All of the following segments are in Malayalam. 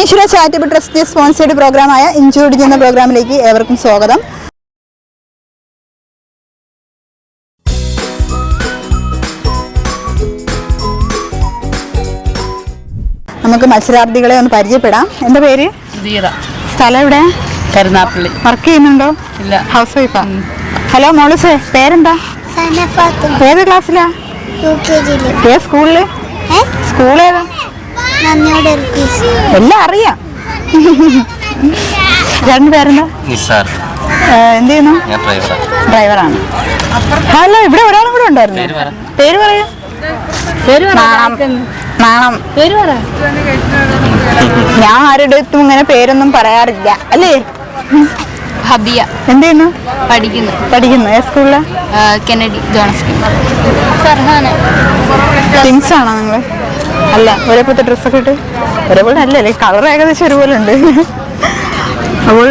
ഈശ്വര ചാരിറ്റബിൾ ട്രസ്റ്റ് സ്പോൺസേഡ് പ്രോഗ്രാമായ ഇൻജോർഡ് എന്ന പ്രോഗ്രാമിലേക്ക് ഏവർക്കും സ്വാഗതം. നമുക്ക് മത്സരാർത്ഥികളെ ഒന്ന് പരിചയപ്പെടാം. എന്താ പേര്? ദീറ സ്ഥലം എവിടെ? കരുനാപ്പള്ളി. വർക്ക് ചെയ്യുന്നുണ്ടോ? ഇല്ല. ഹൗസ് വൈഫാ? ഹലോ മോളുസേ പേരെന്താ? ഏത് ക്ലാസ്സിലാ? സ്കൂളിൽ? സ്കൂൾ എല്ലാം അറിയാം. ചേട്ടന്റെ പേരെന്താ നിസാർ എന്ത് ചെയ്യുന്നു? ഞാൻ ഡ്രൈവറാണ്. ഹലോ ഇവിടെ ഒരാളും കൂടെ ഉണ്ടായിരുന്നു? പേര് പറയാ. പേര് പറയൂ നാണം. നാണം. പേര് പറ. ഞാൻ ആരുടെ അടുത്തും ഇങ്ങനെ പേരൊന്നും പറയാറില്ല. അല്ലേ? ഹബിയ. എന്ത് ചെയ്യുന്നു? പഠിക്കുന്നു. പഠിക്കുന്നു. ഏ സ്കൂളിൽ? കെനഡി. ജോൺസ് ഫർഹാന. ടിങ്സ് ആണോ നിങ്ങൾ അല്ല ഒരേപോലത്തെ ഡ്രസ്സൊക്കെ ഇട്ട്? ഒരേപോലെ അല്ലല്ലേ കളർ ഏകദേശം ഒരുപോലെ ഉണ്ട് അപ്പോൾ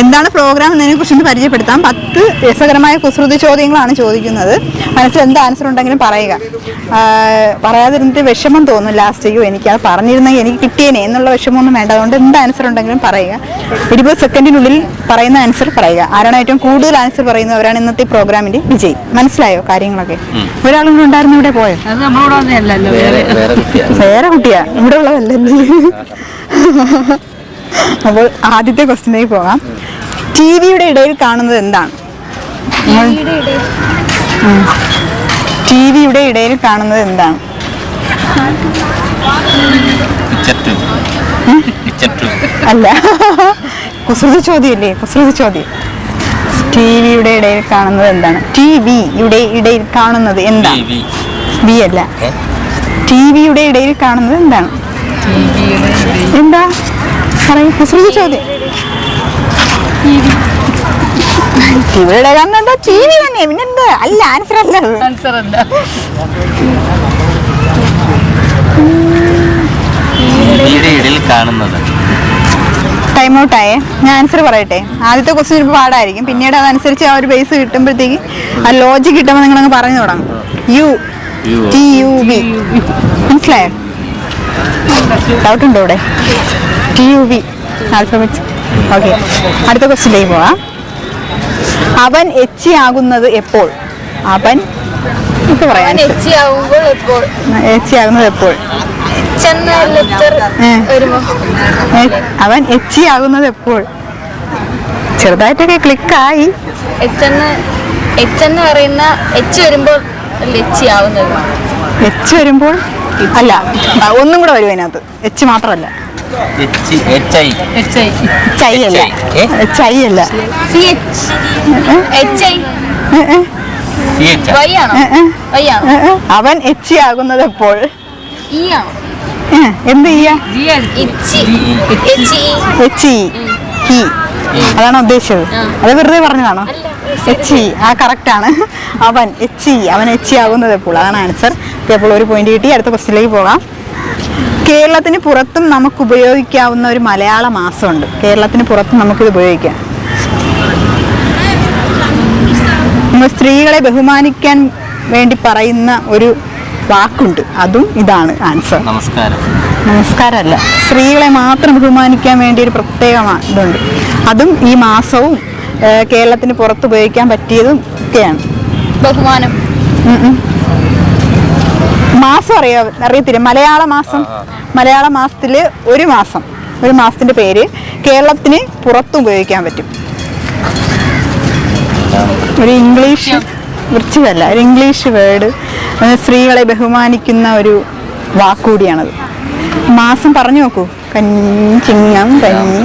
എന്താണ് പ്രോഗ്രാം എന്നതിനെ കുറിച്ച് ഒന്ന് പരിചയപ്പെടുത്താം. പത്ത് രസകരമായ കുസൃതി ചോദ്യങ്ങളാണ് ചോദിക്കുന്നത്. മനസ്സിൽ എന്ത് ആൻസർ ഉണ്ടെങ്കിലും പറയുക. പറയാതിരുന്നിട്ട് വിഷമം തോന്നും ലാസ്റ്റേക്കോ എനിക്ക് അത് പറഞ്ഞിരുന്നെങ്കിൽ എനിക്ക് കിട്ടിയേനെ എന്നുള്ള വിഷമമൊന്നും വേണ്ട. അതുകൊണ്ട് എന്ത് ആൻസർ ഉണ്ടെങ്കിലും പറയുക. ഇരുപത് സെക്കൻഡിനുള്ളിൽ പറയുന്ന ആൻസർ പറയുക. ആരാണ് ഏറ്റവും കൂടുതൽ ആൻസർ പറയുന്നവരാണ് ഇന്നത്തെ പ്രോഗ്രാമിന്റെ വിജയി. മനസ്സിലായോ കാര്യങ്ങളൊക്കെ? ഒരാളും കൂടെ ഉണ്ടായിരുന്നു ഇവിടെ പോയോ? വേറെ കുട്ടിയാ. ഇവിടെ ഉള്ളതല്ലല്ലേ അപ്പോൾ ആദ്യത്തെ ക്വസ്റ്റിനേക്ക് പോകാം. ടി വിയുടെ ഇടയിൽ കാണുന്നത് എന്താണ്? ടി വിയുടെ ഇടയിൽ. കാണുന്നത് എന്താണ്? അല്ല. കുസൃതി ചോദ്യമല്ലേ? കുസൃതി ചോദ്യം. ടി വിയുടെ ഇടയിൽ കാണുന്നത് എന്താണ്? ടി വിയുടെ ഇടയിൽ കാണുന്നത് എന്താണ്? വി. അല്ല. ടി വിയുടെ ഇടയിൽ കാണുന്നത് എന്താണ്? എന്താ? പറയൂ കുസൃതി ചോദ്യം. ടിവിയുടെ കാണുന്നത് എന്താ ടി വി തന്നെ പിന്നെന്താ അല്ല ആൻസർ അല്ല. ആൻസർ അല്ല. കാണുന്നത്. ടൈം ഔട്ട് ആയേ. ഞാൻ ആൻസർ പറയട്ടെ. ആദ്യത്തെ ക്വസ്റ്റ്യൻ ചിലപ്പോൾ പാടായിരിക്കും. പിന്നീട് അതനുസരിച്ച് ആ ഒരു ബേസ് കിട്ടുമ്പോഴത്തേക്ക് ആ ലോജിക് കിട്ടുമ്പോൾ നിങ്ങൾ അങ്ങ് പറഞ്ഞു തുടങ്ങും. U U. T U B മനസ്സിലായോ? ഡൗട്ട് ഉണ്ടോ ഇവിടെ? T U V alphabets okay അടുത്ത ക്വസ്റ്റ്യനിലേക്ക് പോവാം. അവൻ എച്ചി ആകുന്നത് എപ്പോൾ? അവൻ എപ്പോൾ? എച്ചി ആകുന്നത് എപ്പോൾ അവൻ എച്ചി ആകുന്നത് എപ്പോൾ? ചെറുതായിട്ടൊക്കെ ക്ലിക്കായി പറയുന്ന എച്ച് വരുമ്പോൾ എച്ചി ആവുന്നത് എച്ച് വരുമ്പോൾ അല്ല ഒന്നും കൂടെ വരും അതിനകത്ത്. എച്ച് മാത്രമല്ല. അവൻ എച്ചി ആകുന്നത് എപ്പോൾ എന്ത് അതാണോ ഉദ്ദേശിച്ചത് അത് വെറുതെ പറഞ്ഞതാണോ എച്ചി ആ കറക്റ്റ് ആണ് അവൻ എച്ചി അവൻ എച്ചി ആകുന്നത് എപ്പോൾ അതാണ് ആൻസർ അപ്പോൾ ഒരു പോയിന്റ് കിട്ടി അടുത്ത ക്വസ്റ്റിലേക്ക് പോകാം കേരളത്തിന് പുറത്തും നമുക്ക് ഉപയോഗിക്കാവുന്ന ഒരു മലയാള മാസമുണ്ട്. കേരളത്തിന് പുറത്തും നമുക്കിത് ഉപയോഗിക്കാം. നമ്മൾ സ്ത്രീകളെ ബഹുമാനിക്കാൻ വേണ്ടി പറയുന്ന ഒരു വാക്കുണ്ട്. അതും ഇതാണ് ആൻസർ. നമസ്കാരം. നമസ്കാരമല്ല. സ്ത്രീകളെ മാത്രം ബഹുമാനിക്കാൻ വേണ്ടി ഒരു പ്രത്യേക മാ- ഇതുണ്ട്. അതും ഈ മാസവും കേരളത്തിന് പുറത്ത് ഉപയോഗിക്കാൻ പറ്റിയതും ഒക്കെയാണ്. ബഹുമാനം. മാസം അറിയാ അറിയത്തില്ല? മലയാള മാസം. മലയാള മാസത്തിൽ ഒരു മാസം ഒരു മാസത്തിന്റെ പേര് കേരളത്തിന് പുറത്തും ഉപയോഗിക്കാൻ പറ്റും. ഒരു ഇംഗ്ലീഷ് വൃത്തിയല്ല ഒരു ഇംഗ്ലീഷ് വേർഡ് സ്ത്രീകളെ ബഹുമാനിക്കുന്ന ഒരു വാക്കുകൂടിയാണത്. മാസം പറഞ്ഞു നോക്കൂ. കഞ്ഞി ചിങ്ങം കഞ്ഞി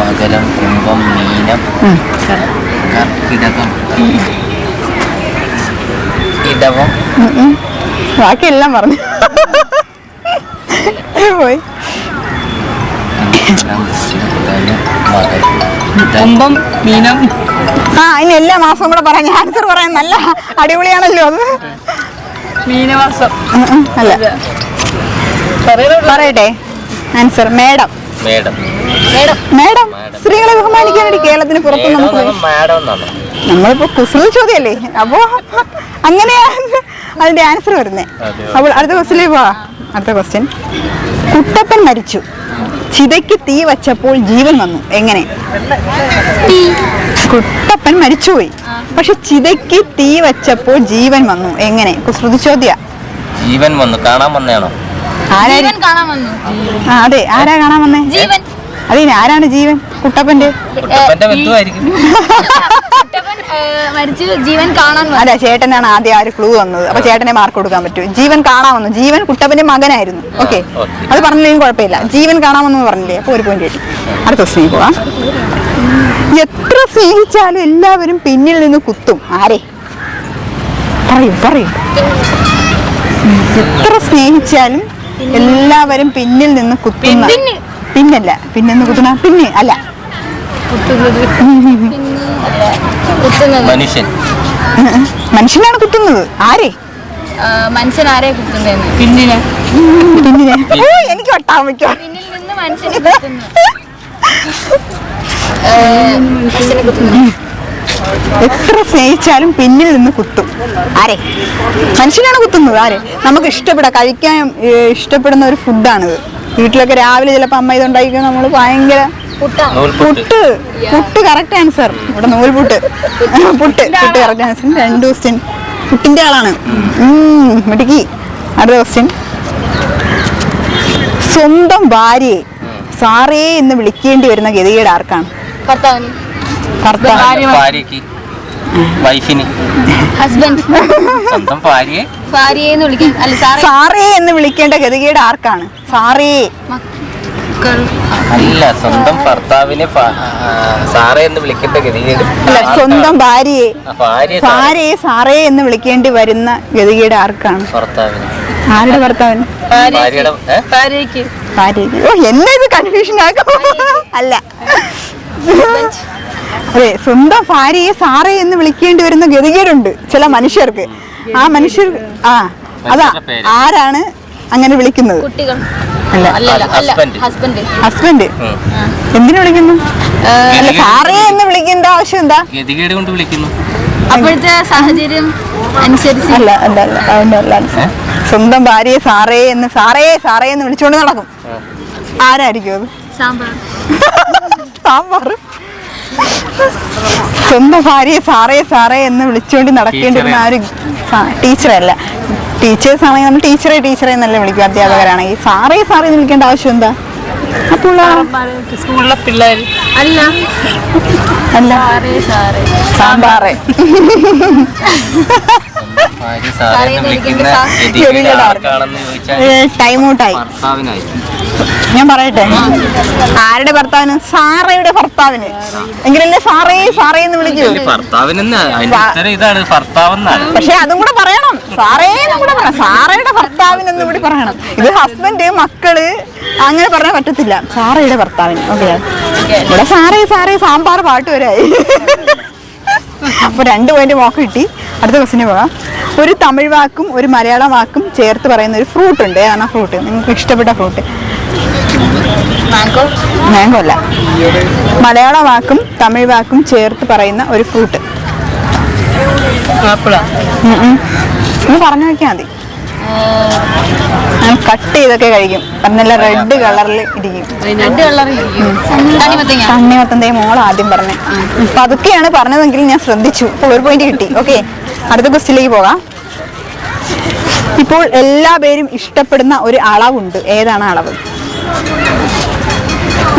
മകരം കുംഭം മീനം ഇടവം. ബാക്കിയെല്ലാം പറഞ്ഞു. പോയി കുംഭം മീനം. ആ അതിന് എല്ലാ മാസവും കൂടെ പറയാം. ആൻസർ പറയാൻ നല്ല അടിപൊളിയാണല്ലോ അത്. മീനമാസം. അല്ല. പറയട്ടെ. Answer madam. Madam. Madam. Madam. സ്ത്രീകളെ ബഹുമാനിക്കാൻ വേണ്ടി കേരളത്തിന് പുറത്ത് മേഡം നമുക്ക് നമ്മളിപ്പോ കുസൃതി ചോദ്യല്ലേ അപ്പോ അങ്ങനെയാണ് അതിന്റെ ആൻസർ വരുന്നത് അപ്പോൾ അടുത്ത ക്വസ്റ്റിലേക്ക് പോവാം അടുത്ത ക്വസ്റ്റ്യൻ കുട്ടപ്പൻ മരിച്ചു. ചിതയ്ക്ക് തീ വച്ചപ്പോൾ ജീവൻ വന്നു. എങ്ങനെ? കുട്ടപ്പൻ മരിച്ചുപോയി. പക്ഷെ ചിതയ്ക്ക് തീ വച്ചപ്പോൾ ജീവൻ വന്നു. എങ്ങനെ? കുസൃതി ചോദ്യ ജീവൻ വന്നു. കാണാൻ വന്നാണോ ആരാ? ജീവൻ കാണാൻ വന്നു. അതെ. ആരാ കാണാൻ വന്നേ? ജീവൻ. അതിന് ആരാണ് ജീവൻ? കുട്ടപ്പന്റെ കുട്ടപ്പന്റെ ബന്ധുവായിരിക്കും മരിച്ചു ജീവൻ കാണാൻ അതെ അല്ല ചേട്ടനാണ് ആദ്യം ആ ഒരു ക്ലൂ വന്നത്. അപ്പൊ ചേട്ടനെ മാർക്ക് കൊടുക്കാൻ പറ്റും. ജീവൻ കാണാൻ വന്നു. ജീവൻ കുട്ടപ്പന്റെ മകനായിരുന്നു. ഓക്കെ അത് പറഞ്ഞില്ലെങ്കിൽ കുഴപ്പമില്ല. ജീവൻ കാണാൻ വന്നു പറഞ്ഞില്ലേ? അപ്പൊ ഒരു പോയിന്റ് കിട്ടി. അടുത്ത ക്വസ്റ്റ്യൻ പോവാം. എത്ര സ്നേഹിച്ചാലും എല്ലാവരും പിന്നിൽ നിന്ന് കുത്തും. ആരെ? പറയൂ പറയൂ. എത്ര സ്നേഹിച്ചാലും എല്ലാവരും പിന്നിൽ നിന്ന് കുത്തുന്ന പിന്ന്. പിന്നല്ല. പിന്നെന്ന് കുത്തുന്ന പിന്നെ അല്ല. കുത്തുന്നത്. കുത്തുന്നത്. മനുഷ്യൻ. മനുഷ്യനാണ് കുത്തുന്നത്. ആരെ? മനുഷ്യൻ ആരെ കുത്തുന്നതെന്ന് പിന്നിനെ പിന്നിനെ ഓ എനിക്ക് വട്ടാൻ വയ്ക്കാം. പിന്നിൽ നിന്ന് മനുഷ്യനെ കുത്തുന്നു. മനുഷ്യനെ കുത്തുന്നു. എത്ര സ്നേഹിച്ചാലും പിന്നിൽ നിന്ന് കുത്തും. ആരെ? മനുഷ്യനാണ് കുത്തുന്നത്. ആരെ? നമുക്ക് ഇഷ്ടപ്പെടാം. കഴിക്കാൻ ഇഷ്ടപ്പെടുന്ന ഒരു ഫുഡാണിത് വീട്ടിലൊക്കെ രാവിലെ ചിലപ്പോൾ അമ്മ ഇതുണ്ടായിരിക്കും ഉണ്ടാക്കിക്കാൻ നമ്മൾ ഭയങ്കര പുട്ട്. പുട്ട്. കറക്റ്റ് ആൻസർ ഇവിടെ നൂൽപുട്ട്. പുട്ട്. പുട്ട്. കറക്റ്റ് ആൻസർ രണ്ട് ക്വസ്റ്റ്യൻ പുട്ടിന്റെ ആളാണ്. മിടുക്കി. അടുത്ത ക്വസ്റ്റ്യൻ സ്വന്തം ഭാര്യയെ സാറേ എന്ന് വിളിക്കേണ്ടി വരുന്ന ഗതികേട് ആർക്കാണ്? ഭാര്യക്ക് വൈഫിന്. ഹസ്ബൻഡ് സ്വന്തം ഭാര്യയെ. ഭാര്യയെന്ന് വിളിക്കാൻ അല്ല സാറേ. സാറേ എന്ന് വിളിക്കേണ്ട ഗതികേട് ആർക്കാണ്? സാറേ. മക്കൾ അല്ല സ്വന്തം ഭർത്താവിനെ സാറേ എന്ന് വിളിക്കേണ്ട ഗതികേട്. അല്ല സ്വന്തം ഭാര്യയെ. ഭാര്യയെ സാറേ. എന്ന് വിളിക്കേണ്ടി വരുന്ന ഗതികേട് ആർക്കാണ്? ഭർത്താവിന്. ആരുടെ ഭർത്താവിന്? ഭാര്യയ്ക്ക് ഭാര്യയ്ക്ക് ഓ എന്നെ ഇത് കൺഫ്യൂഷൻ ആക്കും. അല്ല. അതെ സ്വന്തം ഭാര്യയെ സാറേ എന്ന് വിളിക്കേണ്ടി വരുന്ന ഗതികേടുണ്ട് ചില മനുഷ്യർക്ക്. ആ മനുഷ്യർ ആ അതാ ആരാണ് അങ്ങനെ വിളിക്കുന്നത്? കുട്ടികൾ. Husband husband. എന്തിനു വിളിക്കുന്നു? അല്ല സാറേ എന്ന് വിളിക്കേണ്ട ആവശ്യം എന്താ? ഗതികേട് കൊണ്ട് വിളിക്കുന്നു. അപ്പോഴത്തെ സാഹചര്യം അനുസരിച്ച്. അല്ല അല്ല? സ്വന്തം ഭാര്യയെ സാറേ എന്ന് സാറേ സാറേ എന്ന് വിളിച്ചുകൊണ്ട് നടക്കും. ആരായിരിക്കും അത്? സാമ്പാർ. സാമ്പാർ? സ്വന്തം ഭാര്യയെ സാറേ സാറേ എന്ന് വിളിച്ചുകൊണ്ട് നടക്കേണ്ടി വരുന്ന ആ ഒരു ടീച്ചറല്ല. ടീച്ചേഴ്സ് ആണെങ്കിൽ നമ്മൾ ടീച്ചറെ ടീച്ചറെ എന്നല്ലേ വിളിക്കും അധ്യാപകരാണെങ്കിൽ സാറേ സാറേ എന്ന് വിളിക്കേണ്ട ആവശ്യം എന്താ? സ്കൂളിലെ പിള്ളേർ അല്ല. അല്ല. സാമ്പാറേ. ടൈം ഔട്ടായി. ഞാൻ പറയട്ടെ? ആരുടെ ഭർത്താവിന്? സാറയുടെ ഭർത്താവിന്. എങ്കിലല്ലേ സാറേ സാറേ എന്ന് വിളിക്കൂ. പക്ഷെ അതും കൂടെ പറയണം. സാറേ കൂടെ പറയണം. സാറയുടെ ഭർത്താവിനെന്നും കൂടി പറയണം. ഇത് ഹസ്ബൻഡ് മക്കൾ അങ്ങനെ പറയാൻ പറ്റത്തില്ല. സാറയുടെ ഭർത്താവിന്. ഓക്കെ. ഇവിടെ സാറേ സാറേ സാമ്പാർ പാട്ട് വരായി അപ്പൊ രണ്ട് പോയിന്റ് മോക്ക് കിട്ടി. അടുത്ത ക്വസ്റ്റിന് പോകാം. ഒരു തമിഴ് വാക്കും ഒരു മലയാള വാക്കും ചേർത്ത് പറയുന്ന ഒരു ഫ്രൂട്ട് ഉണ്ട്. ഏതാണ് ഫ്രൂട്ട് നിങ്ങൾക്ക് ഇഷ്ടപ്പെട്ട ഫ്രൂട്ട് മാങ്കോ മാംഗോ അല്ല. മലയാള വാക്കും തമിഴ് വാക്കും ചേർത്ത് പറയുന്ന ഒരു ഫ്രൂട്ട് ഒന്ന് പറഞ്ഞു നോക്കിയാൽ മതി. ഞാൻ കട്ട് ചെയ്തൊക്കെ കഴിക്കും. നല്ല റെഡ് കളറിൽ ഇരിക്കും. റെഡ് തണ്ണിമത്തന്തേ മോൾ ആദ്യം പറഞ്ഞു. അപ്പൊ അതൊക്കെയാണ് പറഞ്ഞതെങ്കിൽ ഞാൻ ശ്രദ്ധിച്ചു. ഒരു പോയിന്റ് കിട്ടി. ഓക്കെ അടുത്ത ക്വസ്റ്റിലേക്ക് പോകാം. ഇപ്പോൾ എല്ലാ പേരും ഇഷ്ടപ്പെടുന്ന ഒരു അളവുണ്ട്. ഏതാണ് അളവ്?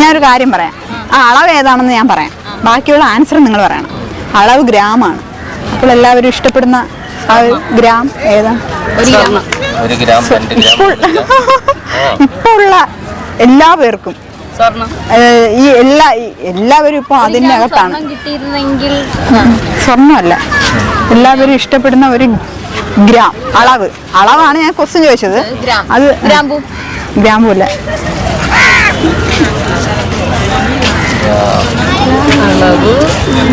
ഞാനൊരു കാര്യം പറയാം. ആ അളവ് ഏതാണെന്ന് ഞാൻ പറയാം. ബാക്കിയുള്ള ആൻസർ നിങ്ങൾ പറയണം. അളവ് ഗ്രാമാണ് അപ്പോൾ എല്ലാവരും ഇഷ്ടപ്പെടുന്ന ഗ്രാം ഏതാ? ഒരു ഗ്രാം. ഒരു ഗ്രാം രണ്ട് ഉള്ള എല്ലാ പേർക്കും. ഈ എല്ലാ എല്ലാവരും ഇപ്പൊ അതിന്റെ അകത്താണ് കിട്ടിയിരുന്നെങ്കിൽ സ്വർണമല്ല. എല്ലാവരും ഇഷ്ടപ്പെടുന്ന ഒരു ഗ്രാം അളവ്. അളവാണ് ഞാൻ ക്വസ്റ്റ്യൻ ചോദിച്ചത്. ഗ്രാം. അത് ഗ്രാമ്പു ഗ്രാമ്പു അല്ല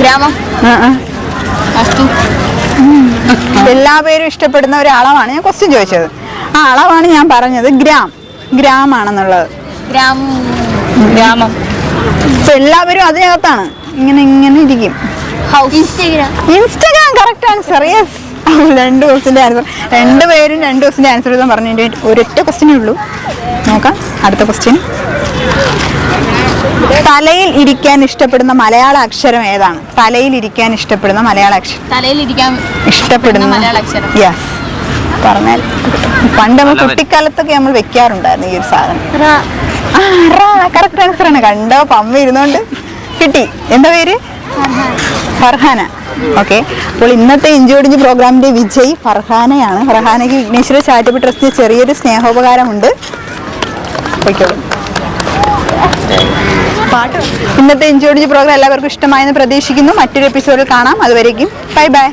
ഗ്രാമം. ആ, ആ. എല്ലാ പേരും ഇഷ്ടപ്പെടുന്ന ഒരു അളവാണ് ഞാൻ ക്വസ്റ്റ്യൻ ചോദിച്ചത്. ആ അളവാണ് ഞാൻ പറഞ്ഞത് ഗ്രാം. ഗ്രാം ആണെന്നുള്ളത് ഗ്രാം ഗ്രാമം. ഇപ്പൊ എല്ലാവരും അതിനകത്താണ്. ഇങ്ങനെ ഇങ്ങനെ ഇരിക്കും. Instagram Instagram correct answer yes രണ്ട് ക്വസ്റ്റിന്റെ ആൻസർ രണ്ടു പേരും രണ്ട് ക്വസ്റ്റിന്റെ ആൻസർ എഴുതാൻ പറഞ്ഞു ഒരൊറ്റ ക്വസ്റ്റിനേ ഉള്ളൂ. നോക്കാം. അടുത്ത ക്വസ്റ്റ്യൻ തലയിൽ ഇരിക്കാൻ ഇഷ്ടപ്പെടുന്ന മലയാള അക്ഷരം ഏതാണ്? തലയിൽ ഇരിക്കാൻ ഇഷ്ടപ്പെടുന്ന മലയാള അക്ഷരം. തലയിൽ ഇരിക്കാൻ ഇഷ്ടപ്പെടുന്ന മലയാള അക്ഷരം. യെസ് പറഞ്ഞാൽ പണ്ട് നമ്മൾ കുട്ടിക്കാലത്തൊക്കെ നമ്മൾ വെക്കാറുണ്ടായിരുന്നു ഈ ഒരു സാധനം. കറക്റ്റ് ആൻസർ ആണ്. കണ്ടോ പമ്മ ഇരുന്നോണ്ട്. കിട്ടി. എന്താ പേര്? ഫർഹാന. ഓക്കെ അപ്പോൾ ഇന്നത്തെ ഇഞ്ചോടിഞ്ച് പ്രോഗ്രാമിന്റെ വിജയ് ഫർഹാനയാണ്. ഫർഹാനയ്ക്ക് വിഘ്നേശ്വര ചാരിറ്റബിൾ ട്രസ്റ്റ് ചെറിയൊരു സ്നേഹോപകാരമുണ്ട്. പോയിക്കോളൂ. പാട്ട്. ഇന്നത്തെ എൻജോയ് പ്രോഗ്രാം എല്ലാവർക്കും ഇഷ്ടമായെന്ന് പ്രതീക്ഷിക്കുന്നു. മറ്റൊരു എപ്പിസോഡിൽ കാണാം. അതുവരേക്കും ബൈ ബൈ